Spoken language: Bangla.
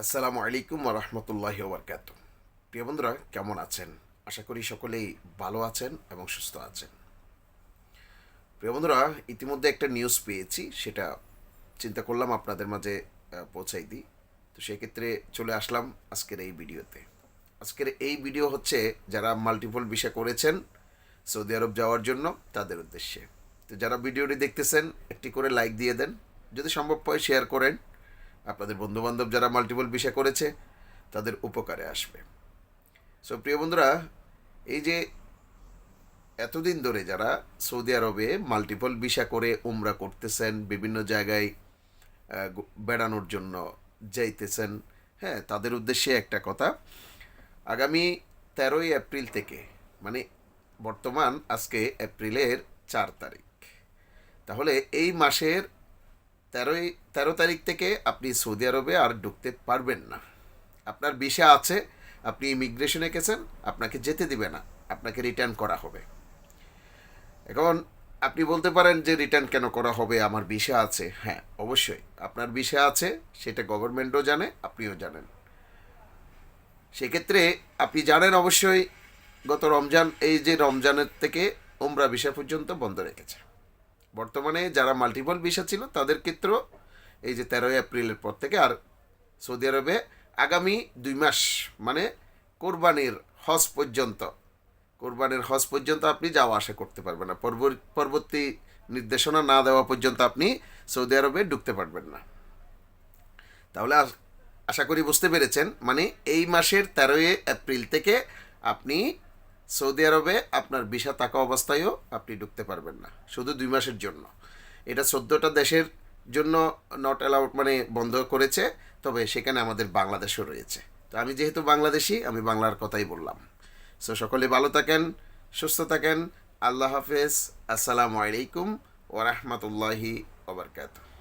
আসসালামু আলাইকুম রহমতুল্লাহ ওবরকাত প্রিয় বন্ধুরা, কেমন আছেন? আশা করি সকলেই ভালো আছেন এবং সুস্থ আছেন। প্রিয় বন্ধুরা, ইতিমধ্যে একটা নিউজ পেয়েছি, সেটা চিন্তা করলাম আপনাদের মাঝে পৌঁছাই দিই। তো সেক্ষেত্রে চলে আসলাম আজকের এই ভিডিওতে। আজকের এই ভিডিও হচ্ছে যারা মাল্টিপল বিষয় করেছেন সৌদি আরব যাওয়ার জন্য, তাদের উদ্দেশ্যে। তো যারা ভিডিওটি দেখতেছেন, একটি করে লাইক দিয়ে দেন। যদি সম্ভব হয় শেয়ার করেন। আপনাদের বন্ধুবান্ধব যারা মাল্টিপল বিষয় করেছে, তাদের উপকারে আসবে। সো প্রিয় বন্ধুরা, এই যে এতদিন ধরে যারা সৌদি আরবে মাল্টিপল ভিসা করে উমরা করতেছেন, বিভিন্ন জায়গায় বেড়ানোর জন্য যাইতেছেন হ্যাঁ তাদের উদ্দেশ্যে একটা কথা, আগামী তেরোই এপ্রিল থেকে মানে বর্তমান আজকে এপ্রিলের চার তারিখ, তাহলে এই মাসের তেরোই, তেরো তারিখ থেকে আপনি সৌদি আরবে আর ঢুকতে পারবেন না। আপনার ভিসা আছে, আপনি ইমিগ্রেশনে গেছেন, আপনাকে যেতে দিবে না, আপনাকে রিটার্ন করা হবে। এখন আপনি বলতে পারেন যে রিটার্ন কেন করা হবে, আমার ভিসা আছে। হ্যাঁ অবশ্যই, আপনার ভিসা আছে, সেটা গভর্নমেন্টও জানে, আপনিও জানেন। সেক্ষেত্রে আপনি জানেন অবশ্যই, গত রমজান, এই যে রমজানের থেকে ওমরা ভিসা পর্যন্ত বন্ধ রেখেছে। বর্তমানে যারা মাল্টিপল ভিসা ছিল, তাদের ক্ষেত্রেও এই যে তেরোই এপ্রিলের পর থেকে আর সৌদি আরবে আগামী দুই মাস মানে কোরবানির হজ পর্যন্ত, কোরবানির হজ পর্যন্ত আপনি যাওয়া আসা করতে পারবেন না। পরবর- পরবর্তী নির্দেশনা না দেওয়া পর্যন্ত আপনি সৌদি আরবে ঢুকতে পারবেন না। তাহলে আশা করি বুঝতে পেরেছেন মানে এই মাসের তেরোই এপ্রিল থেকে আপনি সৌদি আরবে আপনার ভিসা থাকা অবস্থায়ও আপনি ঢুকতে পারবেন না, শুধু দুই মাসের জন্য। এটা চোদ্দোটা দেশের জন্য নট অ্যালাউড মানে বন্ধ করেছে, তবে সেখানে আমাদের বাংলাদেশও রয়েছে। তো আমি যেহেতু বাংলাদেশি, আমি বাংলার কথাই বললাম। সো সকলে ভালো থাকেন, সুস্থ থাকেন, আল্লাহ হাফেজ, আসসালামু আলাইকুম ওরহমতুল্লাহি ওবরকাতুহ